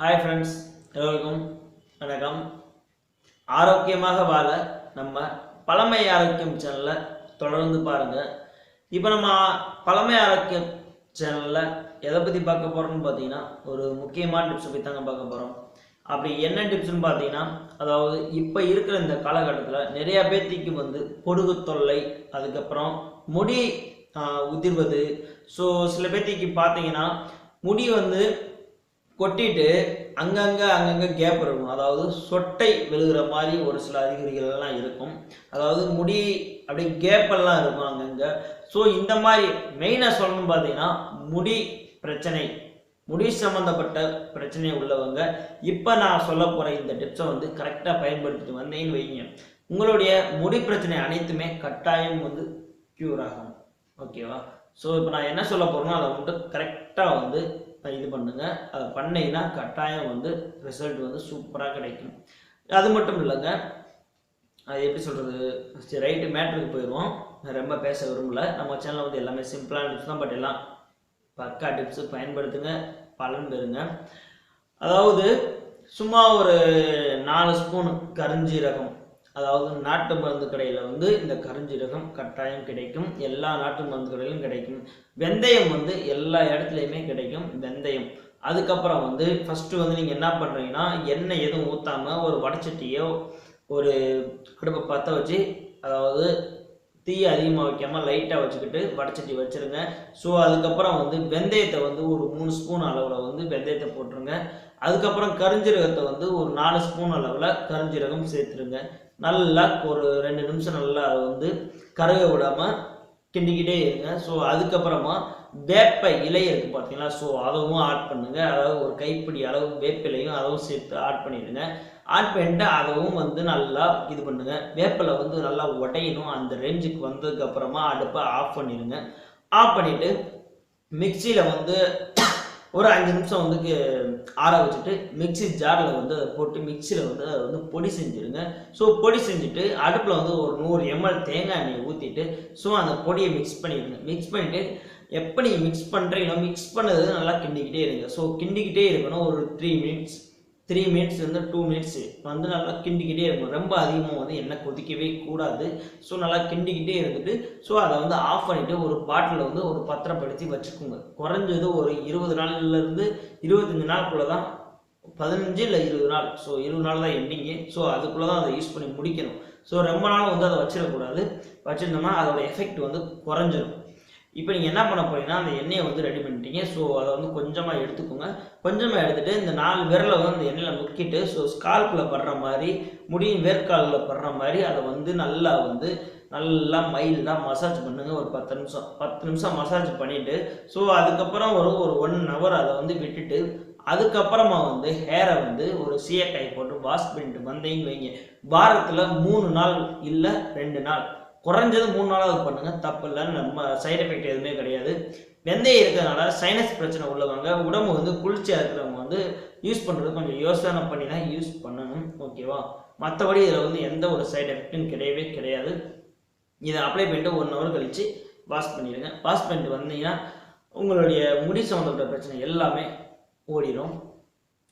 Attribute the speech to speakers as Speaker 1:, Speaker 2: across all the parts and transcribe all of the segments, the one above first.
Speaker 1: Hi friends எல்லோருக்கும் வணக்கம். ஆரோக்கியமாக வாழ நம்ம பழமை ஆரோக்கியம் சேனலை தொடர்ந்து பாருங்கள் இப்போ நம்ம பழமை ஆரோக்கியம் சேனலில் எதை பற்றி பார்க்க போகிறோம்னு பார்த்தீங்கன்னா ஒரு முக்கியமான டிப்ஸை பற்றி தாங்க பார்க்க போகிறோம் அப்படி என்ன டிப்ஸ்னு பார்த்தீங்கன்னா அதாவது இப்போ இருக்கிற இந்த காலகட்டத்தில் நிறையா பேர்த்திக்கு வந்து பொடுகு தொல்லை அதுக்கப்புறம் முடி உதிர்வது. ஸோ சில பேர்த்திக்கு பார்த்தீங்கன்னா முடி வந்து கொட்டிட்டு அங்கங்கே அங்கங்கே கேப் இருக்கும். அதாவது சொட்டை விழுகிற மாதிரி ஒரு சில அறிகுறிகள்லாம் இருக்கும். அதாவது முடி அப்படியே கேப்பெல்லாம் இருக்கும் அங்கங்கே. ஸோ இந்த மாதிரி மெயினாக சொல்லணும்னு பார்த்தீங்கன்னா முடி பிரச்சனை. முடி சம்மந்தப்பட்ட பிரச்சனை உள்ளவங்க. இப்போ நான் சொல்ல போகிற இந்த டிப்ஸை வந்து கரெக்டாக பயன்படுத்திட்டு வந்தேன்னு வைங்க. உங்களுடைய முடி பிரச்சனை அனைத்துமே கட்டாயம் வந்து க்யூர் ஆகும். ஓகேவா ஸோ இப்போ நான் என்ன சொல்ல போகிறேனோ அதை மட்டும் கரெக்டாக வந்து இது பண்ணுங்க. அதை பண்ணிங்கன்னா கட்டாயம் வந்து ரிசல்ட் வந்து சூப்பராக கிடைக்கும். அது மட்டும் இல்லைங்க. அது எப்படி சொல்கிறது சரி ரைட்டு மேட்ருக்கு போயிடுவோம். ரொம்ப பேச விரும்பல. நம்ம சேனலில் வந்து எல்லாமே சிம்பிளான டிப்ஸ் தான். பட் எல்லாம் பக்கா டிப்ஸு பயன்படுத்துங்க. பலன் பெறுங்க. அதாவது சும்மா ஒரு நாலு ஸ்பூன் கருஞ்சீரகம். அதாவது நாட்டு மருந்து கடையில் வந்து இந்த கருஞ்சீரகம் கட்டாயம் கிடைக்கும். எல்லா நாட்டு மருந்து கடையிலும் கிடைக்கும். வெந்தயம் வந்து எல்லா இடத்துலையுமே கிடைக்கும். வெந்தயம். அதுக்கப்புறம் வந்து ஃபஸ்ட்டு வந்து நீங்கள் என்ன பண்ணுறீங்கன்னா எண்ணெய் எதுவும் ஊற்றாமல் ஒரு வடச்சட்டியோ ஒரு அடுப்பை பற்ற வச்சு அதாவது தீயை அதிகமாக வைக்காமல் லைட்டாக வச்சுக்கிட்டு வடச்சட்டி வச்சுருங்க. ஸோ அதுக்கப்புறம் வந்து வெந்தயத்தை வந்து ஒரு மூணு ஸ்பூன் அளவில் வந்து வெந்தயத்தை போட்டுருங்க. அதுக்கப்புறம் கருஞ்சீரகத்தை வந்து ஒரு நாலு ஸ்பூன் அளவில் கருஞ்சீரகம் சேர்த்துருங்க. நல்லா ஒரு ரெண்டு நிமிஷம் நல்லா அதை வந்து கருக விடாமல் கிண்டிக்கிட்டே இருங்க. ஸோ அதுக்கப்புறமா வேப்ப இலை இருக்குது பார்த்தீங்களா ஸோ அதுவும் ஆட் பண்ணுங்கள் அதாவது ஒரு கைப்பிடி அளவு வேப்பிலையும் அதுவும் சேர்த்து ஆட் பண்ணிடுங்க. ஆட் பண்ணிட்டு அதுவும் வந்து நல்லா இது பண்ணுங்க. வேப்பிலை வந்து நல்லா உடையணும். அந்த ரேஞ்சுக்கு வந்ததுக்கப்புறமா அடுப்பை ஆஃப் பண்ணிடுங்க. ஆஃப் பண்ணிவிட்டு மிக்சியில் வந்து ஒரு அஞ்சு நிமிஷம் வந்து ஆற வச்சுட்டு மிக்ஸி ஜாரில் வந்து அதை போட்டு மிக்சியில் வந்து அதை வந்து பொடி செஞ்சுருங்க ஸோ பொடி செஞ்சுட்டு அடுப்பில் வந்து ஒரு நூறு எம்எல் தேங்காய் எண்ணெய் ஊற்றிட்டு ஸோ அந்த பொடியை மிக்ஸ் பண்ணிடுங்க. மிக்ஸ் பண்ணிவிட்டு எப்போ நீங்கள் மிக்ஸ் பண்ணுறீங்களோ மிக்ஸ் பண்ணது நல்லா கிண்டிக்கிட்டே இருங்க. ஸோ கிண்டிக்கிட்டே இருக்கணும் ஒரு த்ரீ மினிட்ஸ் த்ரீ மினிட்ஸ் இருந்தால் டூ மினிட்ஸ் வந்து நல்லா கிண்டிக்கிட்டே இருக்கும். ரொம்ப அதிகமாக வந்து எண்ணெய் கொதிக்கவே கூடாது. ஸோ நல்லா கிண்டிக்கிட்டே இருந்துட்டு ஸோ அதை வந்து ஆஃப் பண்ணிவிட்டு ஒரு பாட்டிலில் வந்து ஒரு பத்திரப்படுத்தி வச்சுக்கோங்க. குறைஞ்சது ஒரு இருபது நாள்லேருந்து இருபத்தஞ்சி நாளுக்குள்ளே தான் பதினஞ்சு இல்லை இருபது நாள். ஸோ இருபது நாள் தான் எண்டிங்கு ஸோ அதுக்குள்ளே தான் அதை யூஸ் பண்ணி முடிக்கணும். ஸோ ரொம்ப நாள் வந்து அதை வச்சிடக்கூடாது. வச்சிருந்தோம்னா அதோட எஃபெக்ட் வந்து குறைஞ்சிடும் இப்போ நீங்கள் என்ன பண்ண போறீங்கன்னா அந்த எண்ணெயை வந்து ரெடி பண்ணிட்டீங்க. ஸோ அதை வந்து கொஞ்சமாக எடுத்துக்கோங்க. கொஞ்சமாக எடுத்துகிட்டு இந்த நாலு விரலை வந்து அந்த எண்ணெயில் முக்கிட்டு ஸோ ஸ்கால்பில் படுற மாதிரி முடியும் வேர்க்காலில் படுற மாதிரி அதை வந்து நல்லா வந்து நல்லா மைல்டாக மசாஜ் பண்ணுங்கள் ஒரு பத்து நிமிஷம் பத்து நிமிஷம் மசாஜ் பண்ணிவிட்டு ஸோ அதுக்கப்புறம் ஒரு ஒரு ஒன் ஹவர் அதை வந்து விட்டுட்டு அதுக்கப்புறமா வந்து ஹேரை வந்து ஒரு சீயக்காய் போட்டு வாஷ் பண்ணிட்டு வந்தீங்கன்னு வைங்க. வாரத்தில் மூணு நாள் இல்லை ரெண்டு நாள். குறைஞ்சது மூணு நாளாவது பண்ணுங்க. தப்பு இல்லை நம்ம சைடு எஃபெக்ட் எதுவுமே கிடையாது. வெந்தயம் இருக்கிறதுனால சைனஸ் பிரச்சனை உள்ளவங்க உடம்பு வந்து குளிர்ச்சியாக இருக்கிறவங்க வந்து யூஸ் பண்ணுறது கொஞ்சம் யோசனை பண்ணி தான் யூஸ் பண்ணணும். ஓகேவா மற்றபடி இதில் வந்து எந்த ஒரு சைடு எஃபெக்ட்டும் கிடையவே கிடையாது. இதை அப்ளை பண்ணிட்டு ஒன் ஹவர் கழித்து வாஷ் பண்ணிடுங்க. வாஷ் பண்ணிட்டு வந்தீங்கன்னா உங்களுடைய முடி சம்மந்தப்பட்ட பிரச்சனை எல்லாமே ஓடிடும்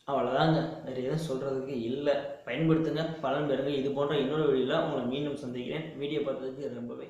Speaker 1: அவ்வளோதாங்க வேறு எதுவும் சொல்கிறதுக்கு இல்லை. பயன்படுத்துங்க. பலன் பெறுங்க இது போன்ற இன்னொரு வீடியோவில் உங்களை மீண்டும் சந்திக்கிறேன். வீடியோ பார்த்ததுக்கு ரொம்பவே